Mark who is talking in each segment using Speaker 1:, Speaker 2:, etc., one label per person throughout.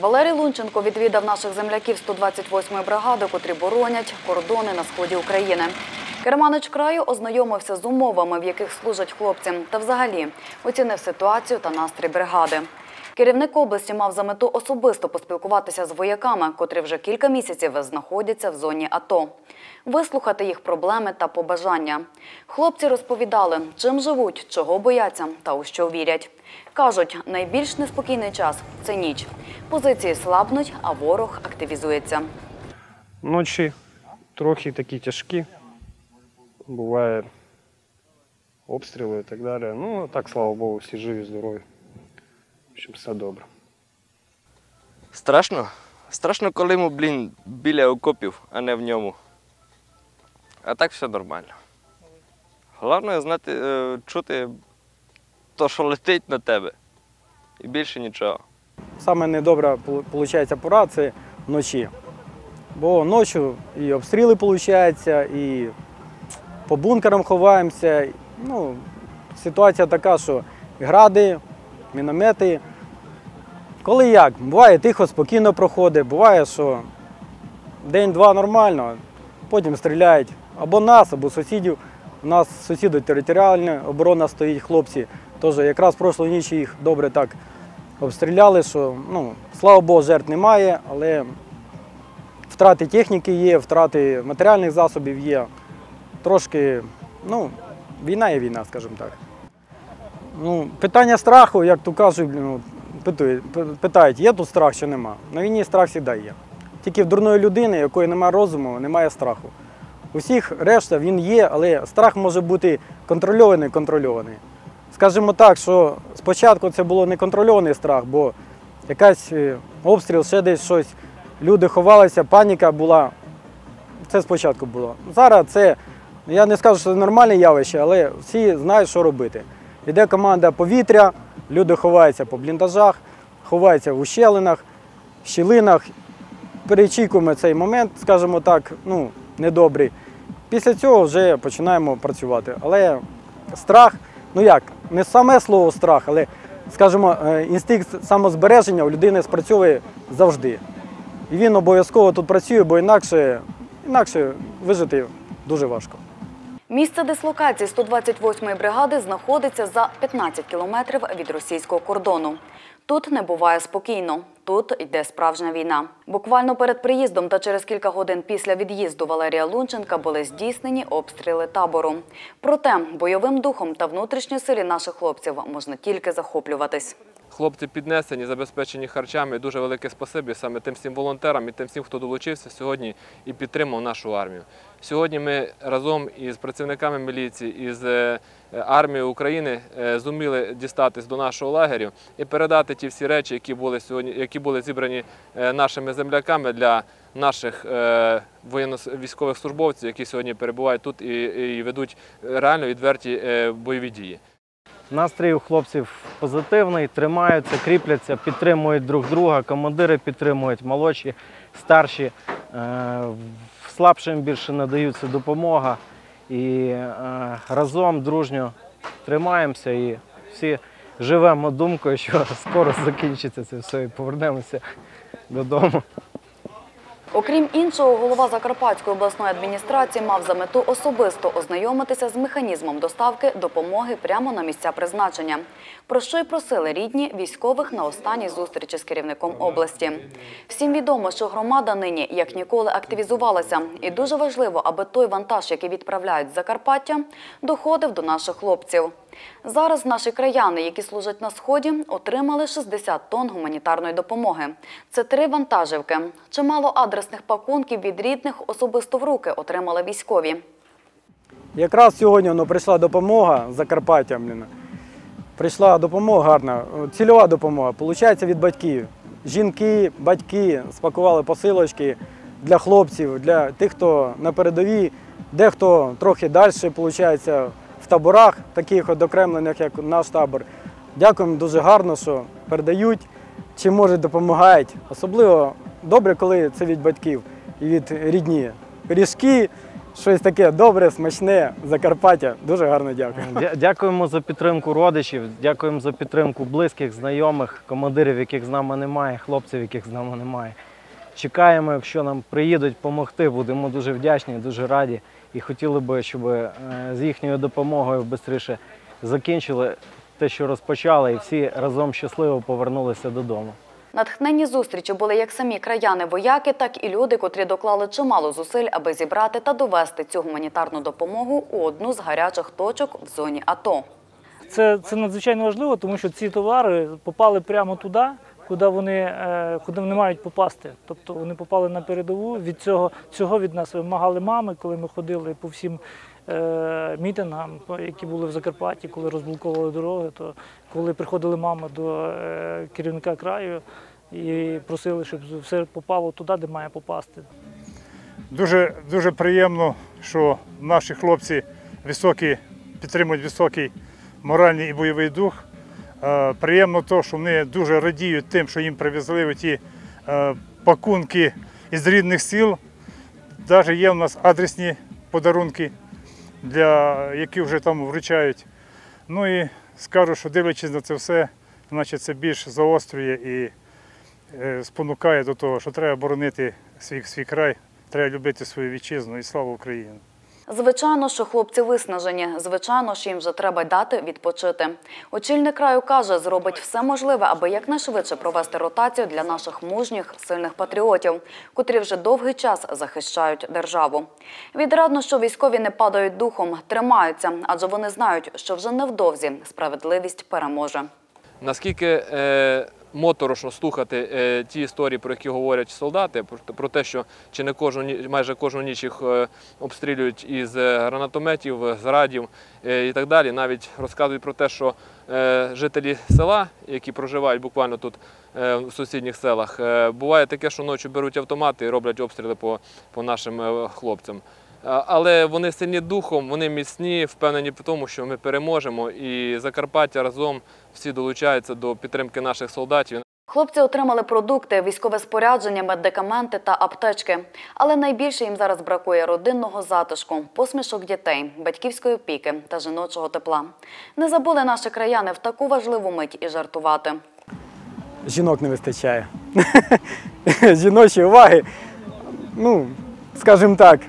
Speaker 1: Валерій Лунченко відвідав наших земляків 128-ї бригади, котрі боронять кордони на сході України. Керманич краю ознайомився з умовами, в яких служать хлопці, та взагалі оцінив ситуацію та настрій бригади. Керівник області мав за мету особисто поспілкуватися з вояками, котрі вже кілька місяців знаходяться в зоні АТО, вислухати їх проблеми та побажання. Хлопці розповідали, чим живуть, чого бояться та у що вірять. Кажуть, найбільш неспокійний час це ніч. Позиції слабнуть, а ворог активізується.
Speaker 2: Ночі трохи такі тяжкі. Буває обстріли і так далі. Ну, а так, слава Богу, всі живі, здорові. Общем, все добре.
Speaker 3: Страшно? Страшно, коли ми, блін, біля окопів, а не в ньому. А так все нормально. Головне знати, е, чути то, що летить на тебе. І більше нічого.
Speaker 4: Саме недобра виходить пора це вночі. Бо ночі і обстріли виходить, і по бункерам ховаємося. Ну, ситуація така, що гради, міномети. Коли як? Буває тихо, спокійно проходить, буває, що день-два нормально, потім стріляють або нас, або сусідів. У нас сусіди територіальна оборона стоїть, хлопці. Тож якраз прошлої ніч їх добре так обстріляли, що ну, слава Богу, жертв немає, але втрати техніки є, втрати матеріальних засобів є. Трошки, ну, війна є війна, скажімо так. Ну, питання страху, як то кажуть, ну, питають, питають, є тут страх чи нема. На війні страх завжди є. Тільки в дурної людини, якої немає розуму, немає страху. У всіх решта він є, але страх може бути контрольований, контрольований. Скажімо так, що спочатку це було неконтрольований страх, бо якась е, обстріл, ще десь щось, люди ховалися, паніка була. Це спочатку було. Зараз це, я не скажу, що це нормальне явище, але всі знають, що робити. Йде команда повітря, люди ховаються по бліндажах, ховаються в ущелинах, щілинах. Перечікуємо цей момент, скажімо так, ну, недобрий. Після цього вже починаємо працювати. Але страх, ну як, не саме слово страх, але, скажімо, е, інстинкт самозбереження у людини спрацьовує завжди. І він обов'язково тут працює, бо інакше, інакше вижити дуже важко.
Speaker 1: Місце дислокації 128-ї бригади знаходиться за 15 кілометрів від російського кордону. Тут не буває спокійно. Тут йде справжня війна. Буквально перед приїздом та через кілька годин після від'їзду Валерія Лунченка були здійснені обстріли табору. Проте бойовим духом та внутрішньої силі наших хлопців можна тільки захоплюватись.
Speaker 5: Хлопці піднесені, забезпечені харчами. Дуже велике спасибі саме тим всім волонтерам і тим всім, хто долучився сьогодні і підтримав нашу армію. Сьогодні ми разом із працівниками міліції, із е, армією України е, зуміли дістатись до нашого лагерю і передати ті всі речі, які були сьогодні, які були зібрані е, нашими земляками для наших воєнно-військових службовців, які сьогодні перебувають тут і, ведуть реально відверті бойові дії.
Speaker 6: Настрій у хлопців позитивний, тримаються, кріпляться, підтримують друг друга, командири підтримують, молодші, старші. Е, Слабшим більше надаються допомога. І е, разом дружньо тримаємося і всі живемо думкою, що скоро закінчиться це все і повернемося додому.
Speaker 1: Окрім іншого, голова Закарпатської обласної адміністрації мав за мету особисто ознайомитися з механізмом доставки допомоги прямо на місця призначення, про що й просили рідні військових на останній зустрічі з керівником області. Всім відомо, що громада нині як ніколи активізувалася, і дуже важливо, аби той вантаж, який відправляють з Закарпаття, доходив до наших хлопців. Зараз наші краяни, які служать на сході, отримали 60 тонн гуманітарної допомоги. Це три вантажівки. Чимало адресних пакунків від рідних особисто в руки отримали військові.
Speaker 4: Якраз сьогодні воно прийшла допомога Закарпаття. Прийшла допомога гарна, цільова допомога, виходить від батьків. Жінки, батьки спакували посилочки для хлопців, для тих, хто на передовій, дехто трохи далі, виходить, в таборах, таких от окремлених, як наш табор. Дякуємо дуже гарно, що передають, чи можуть допомагають. Особливо добре, коли це від батьків і від рідні. Пиріжки, щось таке добре, смачне, Закарпаття. Дуже гарно дякую.
Speaker 6: Дякуємо за підтримку родичів, дякуємо за підтримку близьких, знайомих, командирів, яких з нами немає, хлопців, яких з нами немає. Чекаємо, якщо нам приїдуть допомогти, будемо дуже вдячні, дуже раді. І хотіли би, щоб е, з їхньою допомогою швидше закінчили те, що розпочали, і всі разом щасливо повернулися додому.
Speaker 1: Натхненні зустрічі були як самі краяни-вояки, так і люди, котрі доклали чимало зусиль, аби зібрати та довести цю гуманітарну допомогу у одну з гарячих точок в зоні АТО.
Speaker 7: Це, це надзвичайно важливо, тому що ці товари попали прямо туди, куди вони, е, куди вони мають попасти. Тобто вони попали на передову. Від цього, цього від нас вимагали мами, коли ми ходили по всім е, мітингам, які були в Закарпатті, коли розблоковували дороги, то коли приходили мами до е, керівника краю і просили, щоб все попало туди, де має попасти.
Speaker 8: Дуже, дуже приємно, що наші хлопці високі, підтримують високий моральний і бойовий дух. Е, Приємно то, що вони дуже радіють тим, що їм привезли ті пакунки із рідних сіл. Навіть є у нас адресні подарунки, для які вже там вручають. Ну і скажу, що дивлячись на це все, значить це більш заострює і е, спонукає до того, що треба боронити свій, свій край, треба любити свою вітчизну і слава Україні.
Speaker 1: Звичайно, що хлопці виснажені. Звичайно, що їм вже треба дати відпочити. Очільник краю каже, зробить все можливе, аби якнайшвидше провести ротацію для наших мужніх, сильних патріотів, котрі вже довгий час захищають державу. Відрадно, що військові не падають духом, тримаються, адже вони знають, що вже невдовзі справедливість переможе.
Speaker 5: Наскільки е, моторошно слухати е, ті історії, про які говорять солдати, про, про те, що чи не кожну майже кожну ніч їх е, обстрілюють із е, гранатометів, з радів е, і так далі. Навіть розказують про те, що е, жителі села, які проживають буквально тут е, в сусідніх селах, е, буває таке, що ночі беруть автомати і роблять обстріли по, по нашим е, хлопцям. Але вони сильні духом, вони міцні, впевнені в тому, що ми переможемо. І Закарпаття разом всі долучаються до підтримки наших солдатів.
Speaker 1: Хлопці отримали продукти, військове спорядження, медикаменти та аптечки. Але найбільше їм зараз бракує родинного затишку, посмішок дітей, батьківської опіки та жіночого тепла. Не забули наші краяни в таку важливу мить і жартувати.
Speaker 4: Жінок не вистачає. Жіночої уваги. Ну, скажімо так,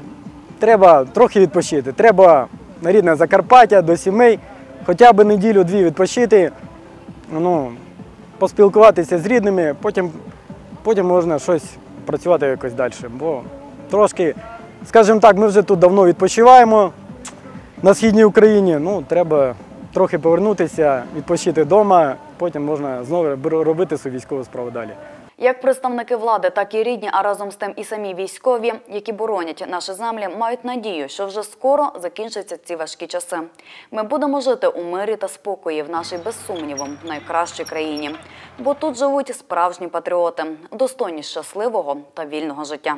Speaker 4: треба трохи відпочити. Треба на рідне Закарпаття до сімей, хоча б неділю-дві відпочити, ну, поспілкуватися з рідними, потім, потім можна щось працювати якось далі. Бо трошки, скажімо так, ми вже тут давно відпочиваємо на східній Україні. Ну, треба трохи повернутися, відпочити вдома, потім можна знову робити свою військову справу далі.
Speaker 1: Як представники влади, так і рідні, а разом з тим і самі військові, які боронять наші землі, мають надію, що вже скоро закінчаться ці важкі часи. Ми будемо жити у мирі та спокої в нашій без сумніву найкращій країні. Бо тут живуть справжні патріоти, достойні щасливого та вільного життя.